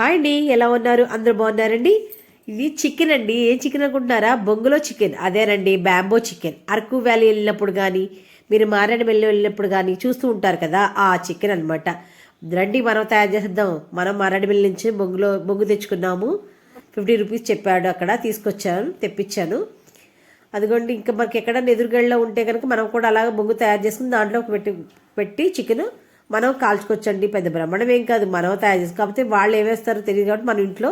Hi అండి ఎలా ఉన్నారు? అందరూ బాగున్నారండి? ఇది చికెన్ అండి. ఏం చికెన్ అనుకుంటున్నారా? బొంగులో చికెన్. అదేనండి బ్యాంబో చికెన్. అరకు వ్యాలీ వెళ్ళినప్పుడు కానీ మీరు మారేడు వెళ్ళి వెళ్ళినప్పుడు కానీ చూస్తూ ఉంటారు కదా ఆ చికెన్ అనమాట రండి మనం తయారు చేసేద్దాం. మనం మారేడుమిల్లి నుంచి బొంగులో బొంగు తెచ్చుకున్నాము. ఫిఫ్టీ రూపీస్ చెప్పాడు అక్కడ తీసుకొచ్చాను తెప్పించాను. అదిగోండి ఇంకా మనకి ఎక్కడన్నా ఎదురుగళ్ళలో ఉంటే కనుక మనం కూడా అలాగ బొంగు తయారు చేసుకుని దాంట్లో పెట్టి పెట్టి చికెన్ మనం కాల్చుకోవచ్చండి పెద్ద బ్రహ్మణం ఏం కాదు. మనం తయారు చేసుకో కాకపోతే వాళ్ళు ఏమేస్తారో తెలియదు కాబట్టి మన ఇంట్లో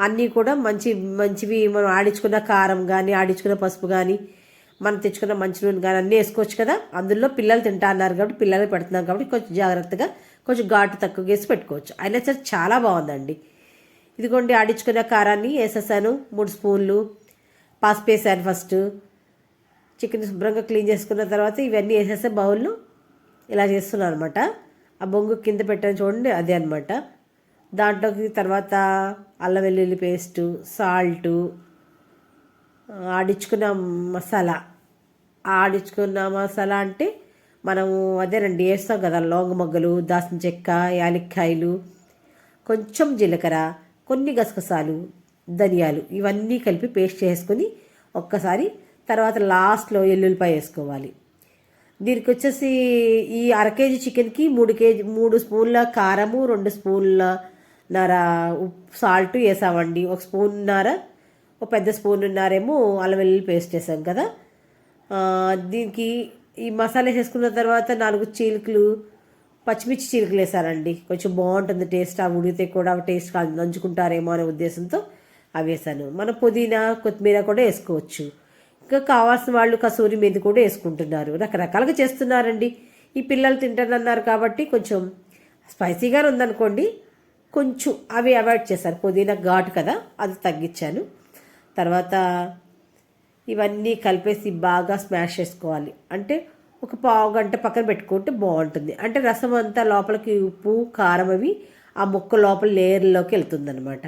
అన్నీ కూడా మంచి మంచివి మనం ఆడించుకున్న కారం కానీ ఆడించుకున్న పసుపు కానీ మనం తెచ్చుకున్న మంచి నూనె కానీ అన్నీ వేసుకోవచ్చు కదా. అందులో పిల్లలు తింటా అన్నారు కాబట్టి పిల్లలు పెడుతున్నాం కాబట్టి కొంచెం జాగ్రత్తగా కొంచెం ఘాటు తక్కువ వేసి పెట్టుకోవచ్చు. అయినా సరే చాలా బాగుందండి. ఇదిగోండి ఆడించుకున్న కారాన్ని వేసేసాను. మూడు స్పూన్లు పసుపు వేసాను ఫస్ట్. చికెన్ శుభ్రంగా క్లీన్ చేసుకున్న తర్వాత ఇవన్నీ వేసేస్తే బౌల్లో ఇలా చేస్తున్నాను అనమాట ఆ బొంగు కింద పెట్టాను చూడండి అదే అనమాట దాంట్లోకి తర్వాత అల్లం వెల్లుల్లి పేస్టు సాల్టు ఆడించుకున్న మసాలా. ఆడించుకున్న మసాలా అంటే మనము అదేనండి వేస్తాం కదా లవంగ మొగ్గలు దాసిన చెక్క యాలక్కాయలు కొంచెం జీలకర్ర కొన్ని గసగసాలు ధనియాలు ఇవన్నీ కలిపి పేస్ట్ చేసుకొని ఒక్కసారి తర్వాత లాస్ట్లో ఎల్లుల్లిపాయ వేసుకోవాలి. దీనికి వచ్చేసి ఈ అర కేజీ చికెన్కి మూడు కేజీ మూడు స్పూన్ల కారము రెండు స్పూన్ల నర ఉప్పు సాల్ట్ వేసామండి. ఒక స్పూన్ నర ఒక పెద్ద స్పూన్ నారేమో అల్లం వెల్లుల్లి పేస్ట్ వేసాం కదా. దీనికి ఈ మసాలా వేసుకున్న తర్వాత నాలుగు చీలికలు పచ్చిమిర్చి చీలికలు వేసానండి కొంచెం బాగుంటుంది టేస్ట్ ఆ ఉడితే కూడా టేస్ట్ కాదు నంచుకుంటారేమో అనే ఉద్దేశంతో అవి వేసాను. మన పుదీనా కొత్తిమీర కూడా వేసుకోవచ్చు. కావాల్సిన వాళ్ళు కసూరి మీద కూడా వేసుకుంటున్నారు. రకరకాలుగా చేస్తున్నారండి. ఈ పిల్లలు తింటానన్నారు కాబట్టి కొంచెం స్పైసీగానే ఉందనుకోండి కొంచెం అవి అవాయిడ్ చేశారు. పుదీనా ఘాటు కదా అది తగ్గించాను. తర్వాత ఇవన్నీ కలిపేసి బాగా స్మాష్ చేసుకోవాలి. అంటే ఒక పావు గంట పక్కన పెట్టుకుంటే బాగుంటుంది. అంటే రసం అంతా లోపలికి ఉప్పు కారం అవి ఆ ముక్క లోపల లేయర్లోకి వెళ్తుందనమాట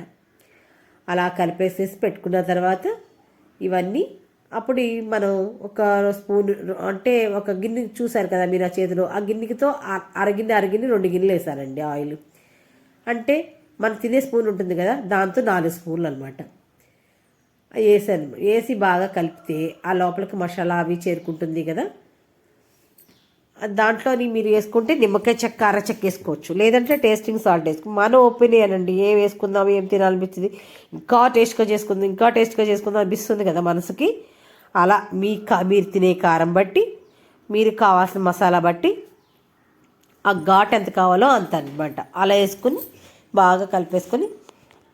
అలా కలిపేసేసి పెట్టుకున్న తర్వాత ఇవన్నీ అప్పుడు మనం ఒక స్పూన్ అంటే ఒక గిన్నె చూసారు కదా మీరు ఆ చేతిలో ఆ గిన్నెతో అ- అరగిన్నె అరగిన్నె రెండు గిన్నెలు వేసానండి ఆయిల్. అంటే మనం తినే స్పూన్ ఉంటుంది కదా దాంతో నాలుగు స్పూన్లు అనమాట వేసాను వేసి బాగా కలిపితే ఆ లోపలికి మసాలా అవి చేరుకుంటుంది కదా. దాంట్లోని మీరు వేసుకుంటే నిమ్మకాయ చెక్క అర చెక్క వేసుకోవచ్చు. లేదంటే టేస్టింగ్ సాల్ట్ వేసుకో మన ఒపీనియన్ అండి ఏం వేసుకుందాం ఏం తినాలనిపించింది ఇంకా టేస్ట్గా చేసుకుందాం ఇంకా టేస్ట్గా చేసుకుందాం అనిపిస్తుంది కదా మనసుకి. అలా మీ కా మీరు తినే కారం బట్టి మీరు కావాల్సిన మసాలా బట్టి ఆ ఘాట్ ఎంత కావాలో అంత అనమాట అలా వేసుకుని బాగా కలిపేసుకొని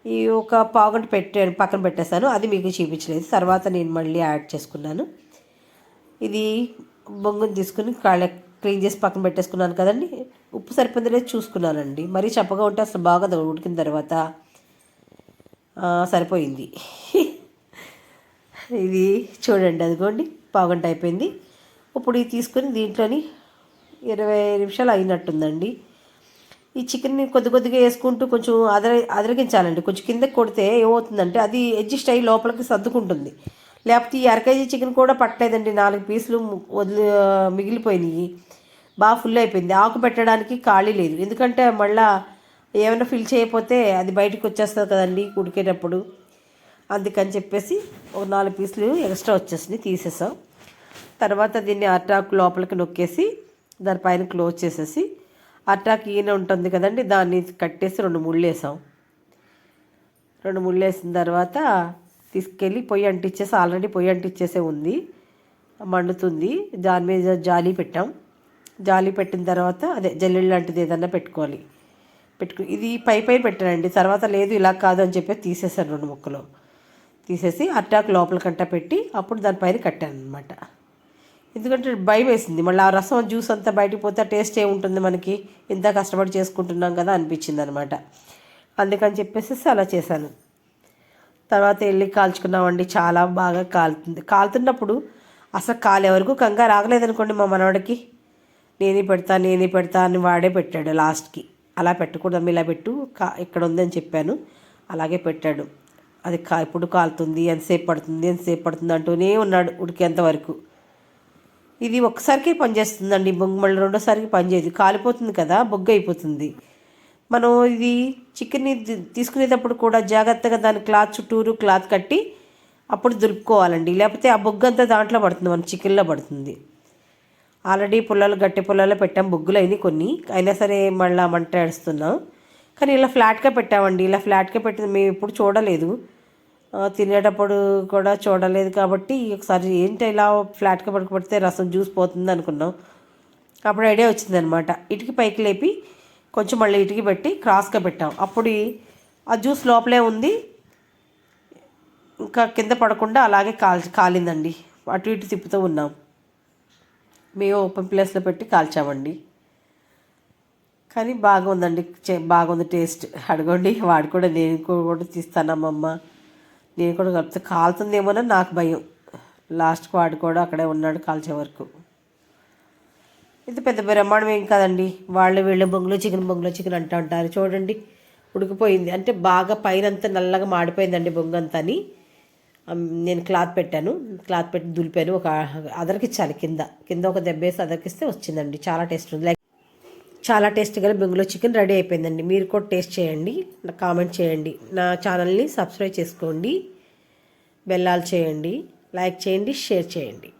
ఈ ఒక పావుగంట పెట్టే పక్కన పెట్టేశాను. అది మీకు చూపించలేదు. తర్వాత నేను మళ్ళీ యాడ్ చేసుకున్నాను. ఇది బొంగుని తీసుకుని కాళ్ళ క్లీన్ చేసి పక్కన పెట్టేసుకున్నాను కదండి. ఉప్పు సరిపోయిందో చూసుకున్నానండి. మరీ చప్పగా ఉంటే అసలు బాగా ఉడికిన తర్వాత సరిపోయింది. ఇది చూడండి అదిగోండి పావుగంట అయిపోయింది. ఇప్పుడు ఇది తీసుకొని దీంట్లోని ఇరవై నిమిషాలు అయినట్టుందండి. ఈ చికెన్ని కొద్ది కొద్దిగా వేసుకుంటూ కొంచెం అదర అదరగించాలండి. కొంచెం కిందకి కొడితే ఏమవుతుందంటే అది అడ్జస్ట్ అయ్యి లోపలికి సర్దుకుంటుంది. లేకపోతే ఈ అరకేజీ చికెన్ కూడా పట్టలేదండి. నాలుగు పీసులు వదిలి మిగిలిపోయినాయి. బాగా ఫుల్ అయిపోయింది. ఆకు పెట్టడానికి ఖాళీ లేదు. ఎందుకంటే మళ్ళీ ఏమైనా ఫిల్ చేయకపోతే అది బయటకు వచ్చేస్తుంది కదండి ఉడికేటప్పుడు. అందుకని చెప్పేసి ఒక నాలుగు పీసులు ఎక్స్ట్రా వచ్చేసినాయి తీసేసాం. తర్వాత దీన్ని అటాక్ లోపలికి నొక్కేసి దానిపైన క్లోజ్ చేసేసి అటాక్ ఈయన ఉంటుంది కదండి దాన్ని కట్టేసి రెండు ముళ్ళు వేసాం. రెండు ముళ్ళు వేసిన తర్వాత తీసుకెళ్ళి పొయ్యి అంటిచ్చేసి ఆల్రెడీ పొయ్యి అంటించేసే ఉంది మండుతుంది. దాని మీద జాలి పెట్టాం. జాలి పెట్టిన తర్వాత అదే జల్లెళ్ళు లాంటిది ఏదన్నా పెట్టుకోవాలి. పెట్టుకు ఇది పై పై పెట్టానండి తర్వాత లేదు ఇలా కాదు అని చెప్పి తీసేసాను రెండు ముక్కలు. తీసేసి అట్టాక్ లోపలికంట పెట్టి అప్పుడు దానిపైన కట్టాను అనమాట ఎందుకంటే భయం వేసింది. మళ్ళీ ఆ రసం జ్యూస్ అంతా బయటికి పోతే టేస్ట్ ఏముంటుంది మనకి? ఇంత కష్టపడి చేసుకుంటున్నాం కదా అనిపించింది అనమాట అందుకని చెప్పేసి అలా చేశాను. తర్వాత వెళ్ళి కాల్చుకున్నామండి. చాలా బాగా కాలుతుంది. కాలుతున్నప్పుడు అసలు కాలే వరకు కంగారు రాగలేదనుకోండి మా మనవాడికి. నేనే పెడతా నేనే పెడతా అని వాడే పెట్టాడు లాస్ట్కి. అలా పెట్టకూడదు ఇలా పెట్టు కా ఇక్కడ ఉందని చెప్పాను. అలాగే పెట్టాడు. అది కా ఇప్పుడు కాలుతుంది ఎంతసేపు పడుతుంది ఎంతసేపు పడుతుంది అంటూనే ఉన్నాడు ఉడికేంత వరకు. ఇది ఒక్కసారికే పనిచేస్తుందండి బొగ్గు మళ్ళీ రెండోసారికి పనిచేయదు. కాలిపోతుంది కదా బొగ్గు అయిపోతుంది. మనం ఇది చికెన్ని తీసుకునేటప్పుడు కూడా జాగ్రత్తగా దాని క్లాత్ చుట్టూరు క్లాత్ కట్టి అప్పుడు దులుపుకోవాలండి. లేకపోతే ఆ బొగ్గు అంతా దాంట్లో పడుతుంది మన చికెన్లో పడుతుంది. ఆల్రెడీ పుల్లలు గట్టి పుల్లలో పెట్టాం బొగ్గులు అయినాయి కొన్ని. అయినా సరే మళ్ళీ మంట ఏడుస్తున్నాం. కానీ ఇలా ఫ్లాట్గా పెట్టామండి. ఇలా ఫ్లాట్గా పెట్టింది మేము ఎప్పుడు చూడలేదు. తినేటప్పుడు కూడా చూడలేదు కాబట్టి ఒకసారి ఏంటి ఇలా ఫ్లాట్గా పడుకోబడితే రసం జ్యూస్ పోతుంది అనుకున్నాం. అప్పుడు ఐడియా వచ్చిందనమాట. ఇటుకి పైకి లేపి కొంచెం మళ్ళీ ఇటుకి పెట్టి క్రాస్గా పెట్టాం. అప్పుడు ఆ జ్యూస్ లోపలే ఉంది. ఇంకా కింద పడకుండా అలాగే కాల్ కాలిందండి. అటు ఇటు తిప్పుతూ ఉన్నాం. మేము ఓపెన్ ప్లేస్లో పెట్టి కాల్చామండి. కానీ బాగుందండి. చే- బాగుంది టేస్ట్. అడగండి వాడు కూడా నేను కూడా తీస్తానమ్మమ్మ. నేను కూడా కలిపితే కాలుతుందేమోనని నాకు భయం. లాస్ట్కి వాడు కూడా అక్కడే ఉన్నాడు కాల్చే వరకు. ఇది పెద్ద బ్రహ్మాండం ఏం కాదండి. వాళ్ళు వీళ్ళు బొంగులో చికెన్ బొంగులో చికెన్ అంటూ ఉంటారు. చూడండి ఉడికిపోయింది. అంటే బాగా పైన అంతా నల్లగా మాడిపోయిందండి బొంగు అంతా అని నేను క్లాత్ పెట్టాను. క్లాత్ పెట్టి దులిపాను. ఒక అదరకిచ్చాలి కింద. కింద ఒక దెబ్బేసి అదరకిస్తే వచ్చిందండి. చాలా టేస్ట్ ఉంది. లైక్ చాలా టేస్ట్గా బెంగులో చికెన్ రెడీ అయిపోయిందండి. మీరు కూడా టేస్ట్ చేయండి నాకు కామెంట్ చేయండి. నా ఛానల్ని సబ్స్క్రైబ్ చేసుకోండి బెల్లాలు చేయండి లైక్ చేయండి షేర్ చేయండి.